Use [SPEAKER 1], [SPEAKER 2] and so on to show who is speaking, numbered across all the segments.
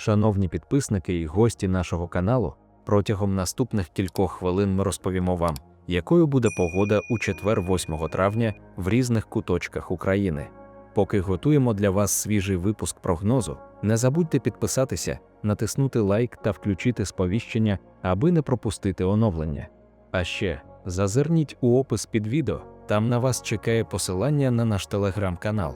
[SPEAKER 1] Шановні підписники і гості нашого каналу, протягом наступних кількох хвилин ми розповімо вам, якою буде погода у четвер 8 травня в різних куточках України. Поки готуємо для вас свіжий випуск прогнозу, не забудьте підписатися, натиснути лайк та включити сповіщення, аби не пропустити оновлення. А ще зазирніть у опис під відео, там на вас чекає посилання на наш телеграм-канал.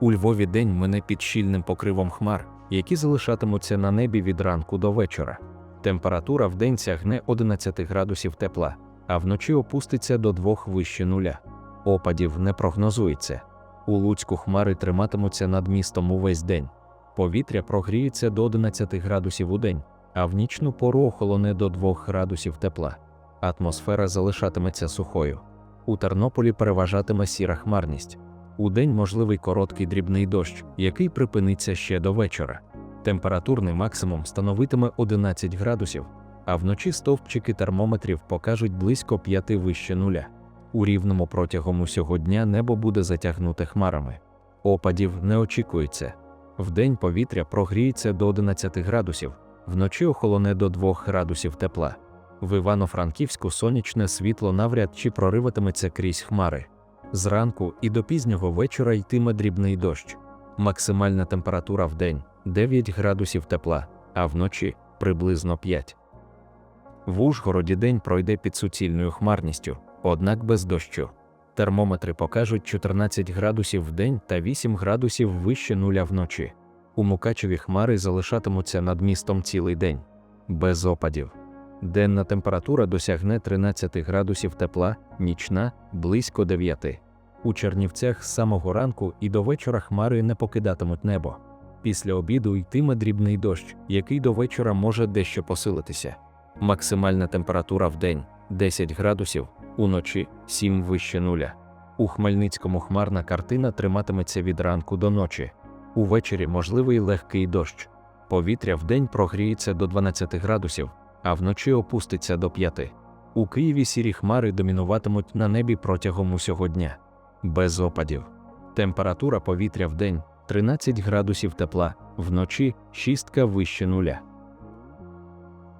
[SPEAKER 1] У Львові день мине під щільним покривом хмар, які залишатимуться на небі від ранку до вечора. Температура в день сягне 11 градусів тепла, а вночі опуститься до 2 вище нуля. Опадів не прогнозується. У Луцьку хмари триматимуться над містом увесь день. Повітря прогріється до 11 градусів у день, а в нічну пору охолоне до 2 градусів тепла. Атмосфера залишатиметься сухою. У Тернополі переважатиме сіра хмарність. У день можливий короткий дрібний дощ, який припиниться ще до вечора. Температурний максимум становитиме 11 градусів, а вночі стовпчики термометрів покажуть близько 5 вище нуля. У рівному протягом усього дня небо буде затягнуте хмарами. Опадів не очікується. Вдень повітря прогріється до 11 градусів, вночі охолоне до 2 градусів тепла. В Івано-Франківську сонячне світло навряд чи прориватиметься крізь хмари. Зранку і до пізнього вечора йтиме дрібний дощ. Максимальна температура в день 9 градусів тепла, а вночі приблизно 5. В Ужгороді день пройде під суцільною хмарністю, однак без дощу. Термометри покажуть 14 градусів в день та 8 градусів вище нуля вночі. У Мукачеві хмари залишатимуться над містом цілий день, без опадів. Денна температура досягне 13 градусів тепла, нічна близько 9. У Чернівцях з самого ранку і до вечора хмари не покидатимуть небо. Після обіду йтиме дрібний дощ, який до вечора може дещо посилитися. Максимальна температура в день 10 градусів, уночі 7 вище нуля. У Хмельницькому хмарна картина триматиметься від ранку до ночі. Увечері можливий легкий дощ. Повітря вдень прогріється до 12 градусів, а вночі опуститься до 5. У Києві сірі хмари домінуватимуть на небі протягом усього дня. Без опадів. Температура повітря вдень 13 градусів тепла, вночі 6 вище нуля.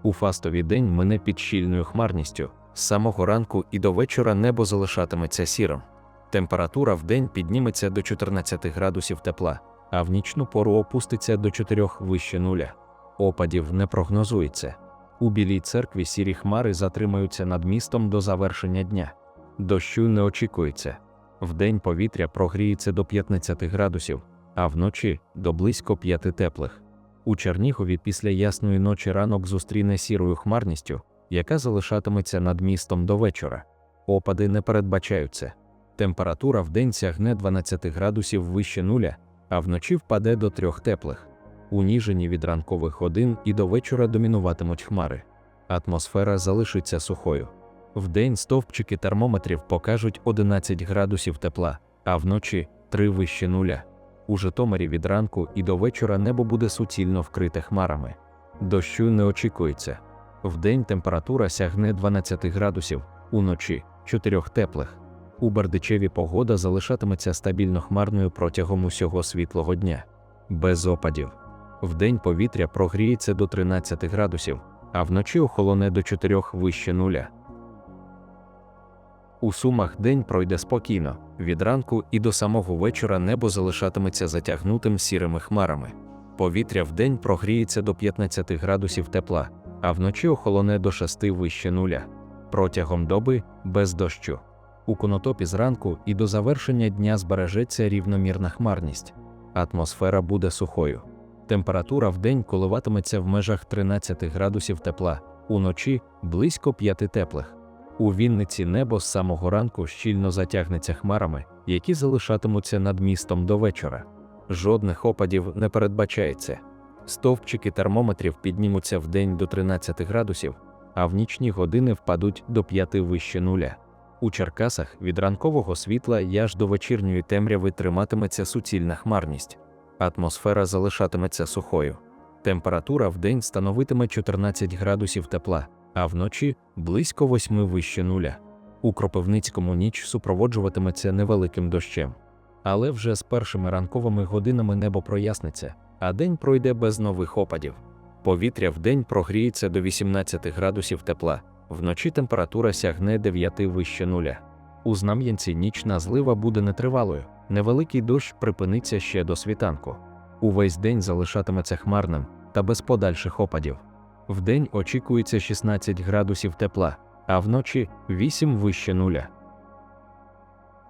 [SPEAKER 1] У фастовий день мине під щільною хмарністю. З самого ранку і до вечора небо залишатиметься сірим. Температура вдень підніметься до 14 градусів тепла, а в нічну пору опуститься до 4 вище нуля. Опадів не прогнозується. У Білій церкві сірі хмари затримаються над містом до завершення дня. Дощу не очікується. Вдень повітря прогріється до 15 градусів, а вночі до близько 5 теплих. У Чернігові після ясної ночі ранок зустріне сірою хмарністю, яка залишатиметься над містом до вечора. Опади не передбачаються. Температура вдень сягне 12 градусів вище нуля, а вночі впаде до трьох теплих. У Ніжині від ранкових годин і до вечора домінуватимуть хмари. Атмосфера залишиться сухою. Вдень стовпчики термометрів покажуть 11 градусів тепла, а вночі 3 вище нуля. У Житомирі від ранку і до вечора небо буде суцільно вкрите хмарами. Дощу не очікується. Вдень температура сягне 12 градусів, уночі 4 теплих. У Бердичеві погода залишатиметься стабільно хмарною протягом усього світлого дня. Без опадів. Вдень повітря прогріється до 13 градусів, а вночі охолоне до 4 вище нуля. У Сумах день пройде спокійно, від ранку і до самого вечора небо залишатиметься затягнутим сірими хмарами. Повітря вдень прогріється до 15 градусів тепла, а вночі охолоне до 6 вище нуля. Протягом доби без дощу. У конотопі зранку і до завершення дня збережеться рівномірна хмарність. Атмосфера буде сухою. Температура вдень коливатиметься в межах 13 градусів тепла, уночі близько 5 теплих. У Вінниці небо з самого ранку щільно затягнеться хмарами, які залишатимуться над містом до вечора. Жодних опадів не передбачається. Стовпчики термометрів піднімуться в день до 13 градусів, а в нічні години впадуть до 5 вище нуля. У Черкасах від ранкового світла і аж до вечірньої темряви триматиметься суцільна хмарність. Атмосфера залишатиметься сухою. Температура в день становитиме 14 градусів тепла, а вночі близько 8 вище нуля. У Кропивницькому ніч супроводжуватиметься невеликим дощем. Але вже з першими ранковими годинами небо проясниться, а день пройде без нових опадів. Повітря вдень прогріється до 18 градусів тепла, вночі температура сягне 9 вище нуля. У Знам'янці нічна злива буде нетривалою, невеликий дощ припиниться ще до світанку. Увесь день залишатиметься хмарним та без подальших опадів. Вдень очікується 16 градусів тепла, а вночі 8 вище нуля.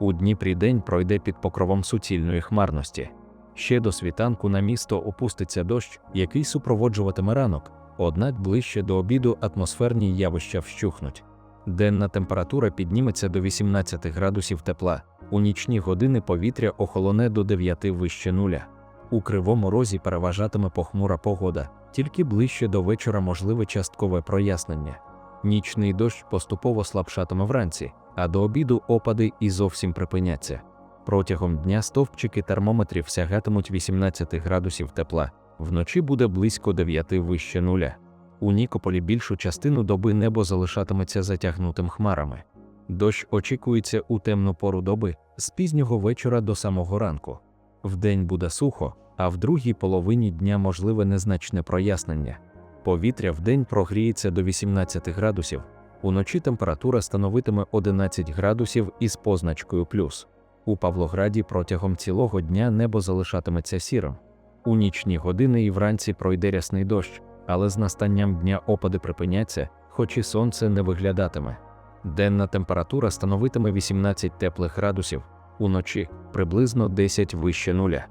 [SPEAKER 1] У Дніпрі день пройде під покровом суцільної хмарності. Ще до світанку на місто опуститься дощ, який супроводжуватиме ранок, однак ближче до обіду атмосферні явища вщухнуть. Денна температура підніметься до 18 градусів тепла, у нічні години повітря охолоне до 9 вище нуля. У кривому розі переважатиме похмура погода, тільки ближче до вечора можливе часткове прояснення. Нічний дощ поступово слабшатиме вранці, а до обіду опади і зовсім припиняться. Протягом дня стовпчики термометрів сягатимуть 18 градусів тепла, вночі буде близько 9 вище нуля. У Нікополі більшу частину доби небо залишатиметься затягнутим хмарами. Дощ очікується у темну пору доби з пізнього вечора до самого ранку. Вдень буде сухо, а в другій половині дня можливе незначне прояснення. Повітря вдень прогріється до 18 градусів, уночі температура становитиме 11 градусів із позначкою плюс. У Павлограді протягом цілого дня небо залишатиметься сірим. У нічні години і вранці пройде рясний дощ, але з настанням дня опади припиняться, хоч і сонце не виглядатиме. Денна температура становитиме 18 теплих градусів, уночі приблизно 10 вище нуля.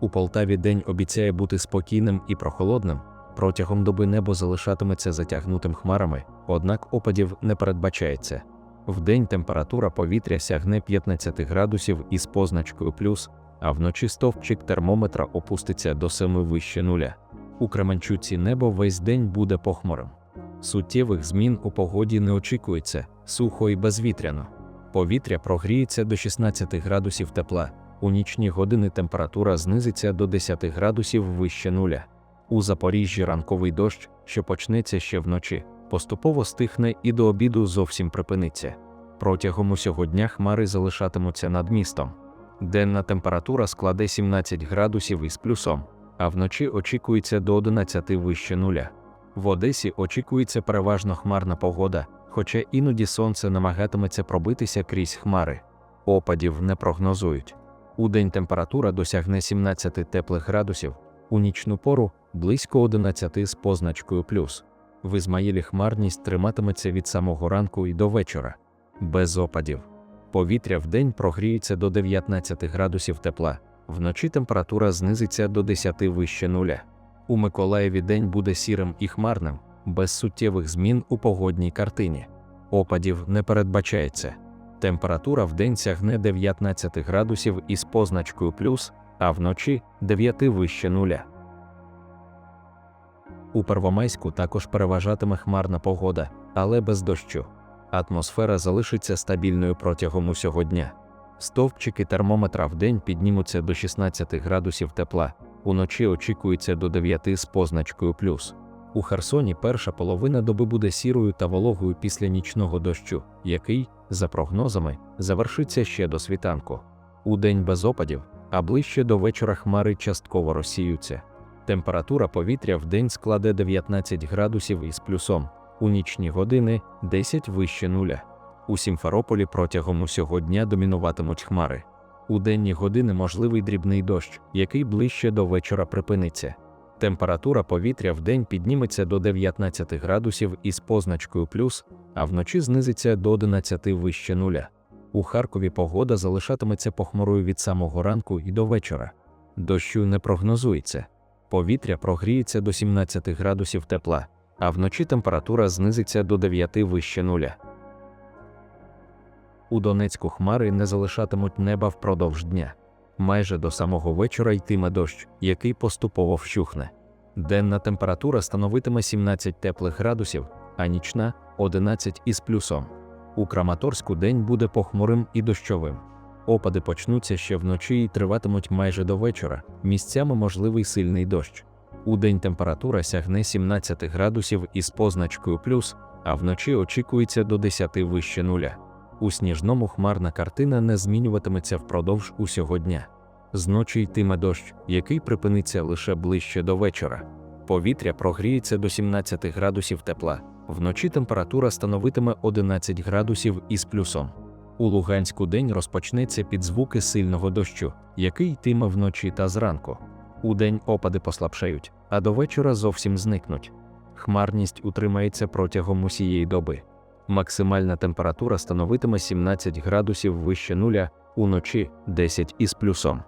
[SPEAKER 1] У Полтаві день обіцяє бути спокійним і прохолодним. Протягом доби небо залишатиметься затягнутим хмарами, однак опадів не передбачається. Вдень температура повітря сягне 15 градусів із позначкою плюс, а вночі стовпчик термометра опуститься до 7 вище нуля. У Кременчуці небо весь день буде похмурим. Суттєвих змін у погоді не очікується, сухо і безвітряно. Повітря прогріється до 16 градусів тепла, у нічні години температура знизиться до 10 градусів вище нуля. У Запоріжжі ранковий дощ, що почнеться ще вночі, поступово стихне і до обіду зовсім припиниться. Протягом усього дня хмари залишатимуться над містом. Денна температура складе 17 градусів із плюсом, а вночі очікується до 11 вище нуля. В Одесі очікується переважно хмарна погода, хоча іноді сонце намагатиметься пробитися крізь хмари. Опадів не прогнозують. У день температура досягне 17 теплих градусів, у нічну пору близько 11 з позначкою плюс. В Ізмаїлі хмарність триматиметься від самого ранку і до вечора, без опадів. Повітря вдень прогріється до 19 градусів тепла, вночі температура знизиться до 10 вище нуля. У Миколаєві день буде сірим і хмарним, без суттєвих змін у погодній картині. Опадів не передбачається. Температура вдень сягне 19 градусів із позначкою плюс, а вночі 9 вище нуля. У Первомайську також переважатиме хмарна погода, але без дощу. Атмосфера залишиться стабільною протягом усього дня. Стовпчики термометра вдень піднімуться до 16 градусів тепла, уночі очікується до 9 з позначкою плюс. У Херсоні перша половина доби буде сірою та вологою після нічного дощу, який, за прогнозами, завершиться ще до світанку. У день без опадів, а ближче до вечора хмари частково розсіються. Температура повітря в день складе 19 градусів із плюсом, у нічні години 10 вище нуля. У Сімферополі протягом усього дня домінуватимуть хмари. У денні години можливий дрібний дощ, який ближче до вечора припиниться. Температура повітря в день підніметься до 19 градусів із позначкою плюс, а вночі знизиться до 11 вище нуля. У Харкові погода залишатиметься похмурою від самого ранку і до вечора. Дощу не прогнозується. Повітря прогріється до 17 градусів тепла, а вночі температура знизиться до 9 вище нуля. У Донецьку хмари не залишатимуть неба впродовж дня. Майже до самого вечора йтиме дощ, який поступово вщухне. Денна температура становитиме 17 теплих градусів, а нічна 11 із плюсом. У Краматорську день буде похмурим і дощовим. Опади почнуться ще вночі і триватимуть майже до вечора, місцями можливий сильний дощ. У день температура сягне 17 градусів із позначкою плюс, а вночі очікується до 10 вище нуля. У сніжному хмарна картина не змінюватиметься впродовж усього дня. Зночі йтиме дощ, який припиниться лише ближче до вечора. Повітря прогріється до 17 градусів тепла. Вночі температура становитиме 11 градусів із плюсом. У Луганську день розпочнеться під звуки сильного дощу, який йтиме вночі та зранку. Удень опади послабшають, а до вечора зовсім зникнуть. Хмарність утримається протягом усієї доби. Максимальна температура становитиме 17 градусів вище нуля, уночі 10 із плюсом.